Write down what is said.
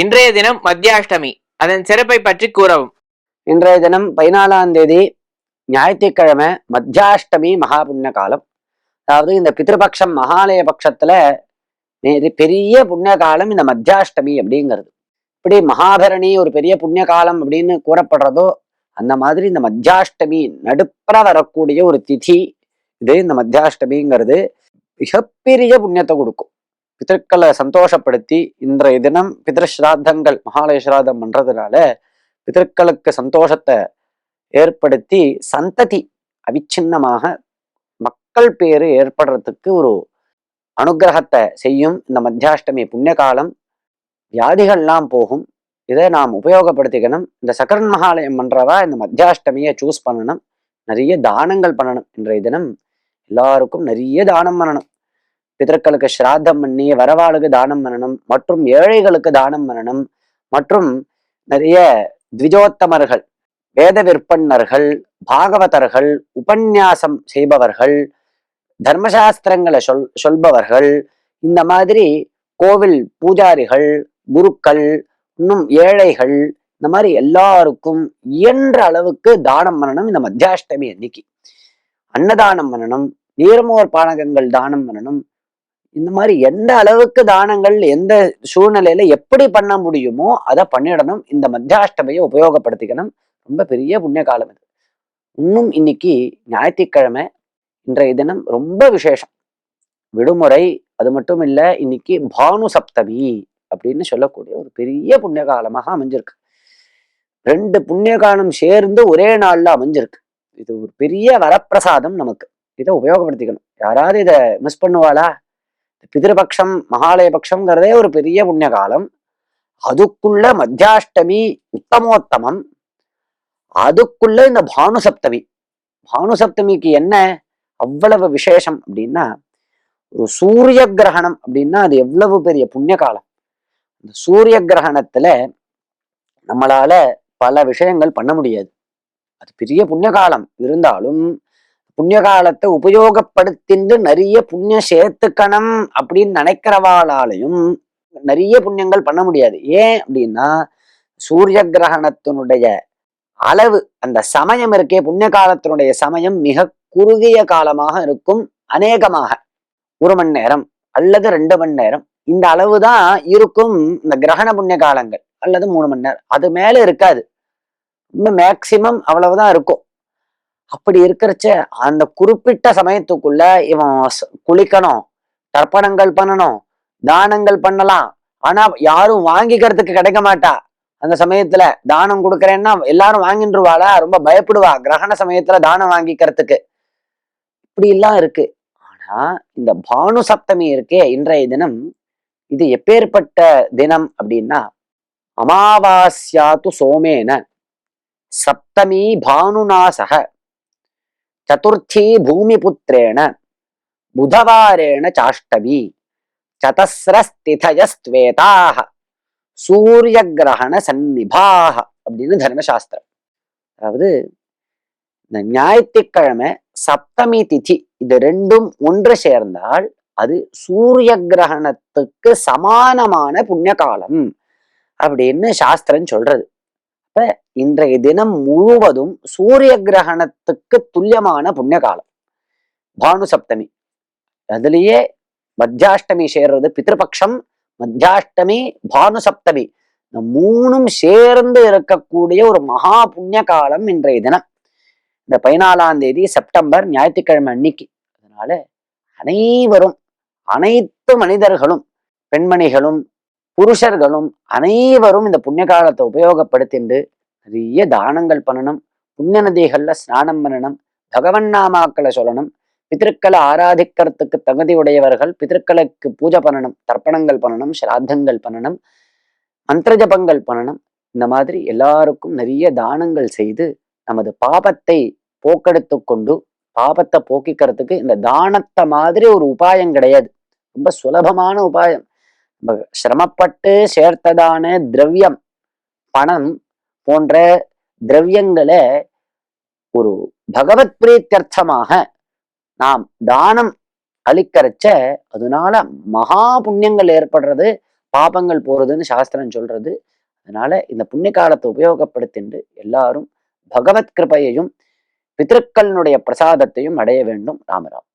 இன்றைய தினம் மத்தியாஷ்டமி. அதன் சிறப்பை பற்றி கூறவும். இன்றைய தினம் பதினாலாம் தேதி ஞாயிற்றுக்கிழமை மத்தியாஷ்டமி மகா புண்ணிய காலம். அதாவது இந்த பித்ருபக்ஷம் மகாலய பட்சத்துல இது பெரிய புண்ணிய காலம் இந்த மத்தியாஷ்டமி அப்படிங்கிறது. இப்படி மகாபரணி ஒரு பெரிய புண்ணிய காலம் அப்படின்னு கூறப்படுறதோ அந்த மாதிரி இந்த மத்தியாஷ்டமி நடுப்புற வரக்கூடிய ஒரு திதி இது இந்த மத்தியாஷ்டமிங்கிறது மிகப்பெரிய புண்ணியத்தை கொடுக்கும். பிதற்களை சந்தோஷப்படுத்தி இன்றைய தினம் பிதர்ஸ்ராத்தங்கள் மகாலய ஸ்ராதம் பண்றதுனால பிதர்களுக்கு சந்தோஷத்தை ஏற்படுத்தி சந்ததி அவிச்சின்னமாக மக்கள் பேரு ஏற்படுறதுக்கு ஒரு அனுகிரகத்தை செய்யும் இந்த மத்தியாஷ்டமி புண்ணிய காலம் வியாதிகள்லாம் போகும். இதை நாம் உபயோகப்படுத்திக்கணும். இந்த சக்கரன் மகாலயம் பண்றவா இந்த மத்தியாஷ்டமியை சூஸ் பண்ணணும். நிறைய தானங்கள் பண்ணணும் இன்றைய தினம். எல்லாருக்கும் நிறைய தானம் பண்ணணும். பிதற்களுக்கு ஸ்ராத்தம் பண்ணி வரவாளுக்கு தானம் பண்ணணும் மற்றும் ஏழைகளுக்கு தானம் பண்ணணும் மற்றும் நிறைய த்விஜோத்தமர்கள் வேத விற்பன்னர்கள் பாகவதர்கள் உபன்யாசம் செய்பவர்கள் தர்மசாஸ்திரங்களை சொல் சொல்பவர்கள் இந்த மாதிரி கோவில் பூஜாரிகள் குருக்கள் இன்னும் ஏழைகள் இந்த மாதிரி எல்லாருக்கும் இயன்ற அளவுக்கு தானம் பண்ணணும் இந்த மத்தியாஷ்டமி அன்னைக்கு. அன்னதானம் பண்ணணும் நீர்மோர் பானகங்கள் தானம் பண்ணணும் இந்த மாதிரி எந்த அளவுக்கு தானங்கள் எந்த சூழ்நிலையில எப்படி பண்ண முடியுமோ அதை பண்ணிடணும். இந்த மத்தியாஷ்டமியை உபயோகப்படுத்திக்கணும். ரொம்ப பெரிய புண்ணிய காலம் இது. இன்னும் இன்னைக்கு ஞாயிற்றுக்கிழமை இன்றைய தினம் ரொம்ப விசேஷம். விடுமுறை அது மட்டும் இல்லை இன்னைக்கு பானு சப்தமி அப்படின்னு சொல்லக்கூடிய ஒரு பெரிய புண்ணிய காலமாக அமைஞ்சிருக்கு. ரெண்டு புண்ணிய காலம் சேர்ந்து ஒரே நாள்ல அமைஞ்சிருக்கு. இது ஒரு பெரிய வரப்பிரசாதம் நமக்கு. இதை உபயோகப்படுத்திக்கணும். யாராவது இதை மிஸ் பண்ணுவாளா? பிதிருபக்ஷம் மகாலயபக்ஷங்கிறதே ஒரு பெரிய புண்ணிய காலம் அதுக்குள்ள மத்தியாஷ்டமி உத்தமோத்தமம் அதுக்குள்ள இந்த பானு சப்தமி பானு சப்தமிக்கு என்ன அவ்வளவு விசேஷம் அப்படின்னா ஒரு சூரிய கிரகணம் அப்படின்னா அது எவ்வளவு பெரிய புண்ணிய காலம் இந்த சூரிய கிரகணத்துல நம்மளால பல விஷயங்கள் பண்ண முடியாது அது பெரிய புண்ணிய காலம் இருந்தாலும் புண்ணிய காலத்தை உபயோகப்படுத்திண்டு நிறைய புண்ணியம் சேர்த்துக்கணும் அப்படின்னு நினைக்கிறவாளாலையும் நிறைய புண்ணியங்கள் பண்ண முடியாது. ஏன் அப்படின்னா சூரிய கிரகணத்தினுடைய அளவு அந்த சமயம் இருக்கே புண்ணிய காலத்தினுடைய சமயம் மிக குறுகிய காலமாக இருக்கும் அநேகமாக. ஒரு மணி நேரம் அல்லது ரெண்டு மணி நேரம். இந்த அளவு தான் இருக்கும் இந்த கிரகண புண்ணிய காலங்கள் அல்லது மூணு மணி நேரம். அது மேல இருக்காது. இன்னும் மேக்சிமம் அவ்வளவுதான் இருக்கும். அப்படி இருக்கிறச்ச அந்த குறிப்பிட்ட சமயத்துக்குள்ள இவன் குளிக்கணும் தர்ப்பணங்கள் பண்ணணும் தானங்கள் பண்ணலாம். ஆனா யாரும் வாங்கிக்கிறதுக்கு கிடைக்க மாட்டா. அந்த சமயத்துல தானம் கொடுக்கறேன்னா எல்லாரும் வாங்கின்றுவாளா? ரொம்ப பயப்படுவா. கிரகண சமயத்துல தானம் வாங்கிக்கிறதுக்கு. இப்படி எல்லாம் இருக்கு. ஆனா இந்த பானு சப்தமி இருக்கே இன்றைய தினம் இது எப்பேற்பட்ட தினம் அப்படின்னா அமாவாஸ்யாது சோமேன சப்தமி பானுநாசக. சதுர்த்தி பூமிபுத்திரேண புதவாரேண சாஷ்டமி சதசிரஸ்திதயஸ்வேதாக சூரிய கிரகண சந்நிபாக அப்படின்னு தர்மசாஸ்திரம் அதாவது இந்த ஞாயிற்றுக்கிழமை சப்தமி திதி இது ரெண்டும் ஒன்று சேர்ந்தால் அது சூரிய கிரகணத்துக்கு சமானமான புண்ணிய காலம் அப்படின்னு சாஸ்திரம் சொல்றது. இன்றைய தினம் முழுவதும் சூரிய கிரகணத்துக்கு துல்லியமான புண்ணிய காலம் பானு சப்தமி. அதுலேயே மத்தியாஷ்டமி சேர்றது பித்ருபக்ஷம் மத்தியாஷ்டமி பானு சப்தமி. இந்த மூணும் சேர்ந்து இருக்கக்கூடிய ஒரு மகா புண்ணிய காலம் இன்றைய தினம். இந்த பதினாலாம் தேதி செப்டம்பர் ஞாயிற்றுக்கிழமை அன்னைக்கு. அதனால அனைவரும் அனைத்து மனிதர்களும் பெண்மணிகளும் புருஷர்களும் அனைவரும் இந்த புண்ணிய காலத்தை உபயோகப்படுத்திண்டு நிறைய தானங்கள் பண்ணணும் புண்ணிய நதிகள்ல ஸ்நானம் பண்ணணும் பகவன் நாமாக்களை சொல்லணும் பித்திருக்களை ஆராதிக்கிறதுக்கு தகுதி உடையவர்கள் பித்திருக்களுக்கு பூஜை பண்ணணும் தர்ப்பணங்கள் பண்ணணும் ஸ்ராத்தங்கள் பண்ணணும் மந்திர ஜபங்கள் பண்ணணும். இந்த மாதிரி எல்லாருக்கும் நிறைய தானங்கள் செய்து நமது பாபத்தை போக்கெடுத்து கொண்டு பாபத்தை போக்கிக்கிறதுக்கு இந்த தானத்தை மாதிரி ஒரு உபாயம் கிடையாது. ரொம்ப சுலபமான உபாயம். சிரமப்பட்டு சேர்த்ததான திரவியம் பணம் போன்ற திரவியங்களை ஒரு பகவத் பிரீத்தியர்த்தமாக நாம் தானம் அளிக்கிறச்ச அதனால மகா புண்ணியங்கள் ஏற்படுறது பாபங்கள் போறதுன்னு சாஸ்திரம் சொல்றது. அதனால இந்த புண்ணிய காலத்தை உபயோகப்படுத்திண்டு எல்லாரும் பகவத் கிருபையையும் பித்திருக்களினுடைய பிரசாதத்தையும் அடைய வேண்டும். ராமராம்